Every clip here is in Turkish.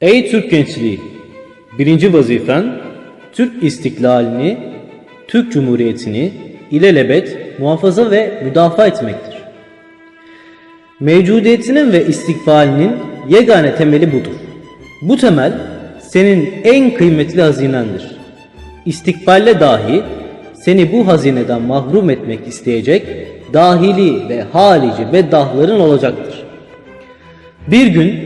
Ey Türk gençliği! Birinci vazifen Türk istiklalini, Türk Cumhuriyeti'ni ilelebet muhafaza ve müdafaa etmektir. Mevcudiyetinin ve istikbalinin yegane temeli budur. Bu temel senin en kıymetli hazinendir. İstikballe dahi seni bu hazineden mahrum etmek isteyecek dahili ve harici ve dahların olacaktır. Bir gün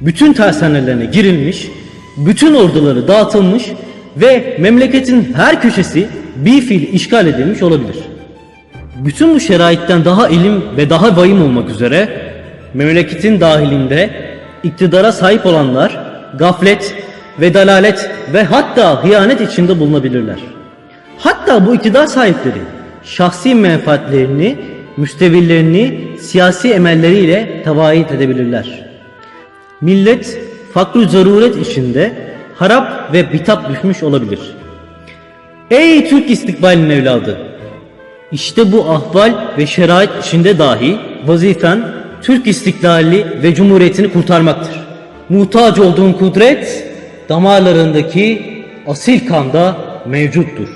bütün tersanelerine girilmiş, bütün orduları dağıtılmış ve memleketin her köşesi bir fiil işgal edilmiş olabilir. Bütün bu şeraitten daha ilim ve daha vahim olmak üzere memleketin dahilinde iktidara sahip olanlar gaflet ve dalalet ve hatta hıyanet içinde bulunabilirler. Hatta bu iktidar sahipleri şahsi menfaatlerini, müstevillerini siyasi emelleriyle tevahit edebilirler. Millet fakr zaruret içinde harap ve bitap düşmüş olabilir. Ey Türk istikbalinin evladı! İşte bu ahval ve şerait içinde dahi vazifen Türk istiklali ve cumhuriyetini kurtarmaktır. Muhtaç olduğun kudret damarlarındaki asil kanda mevcuttur.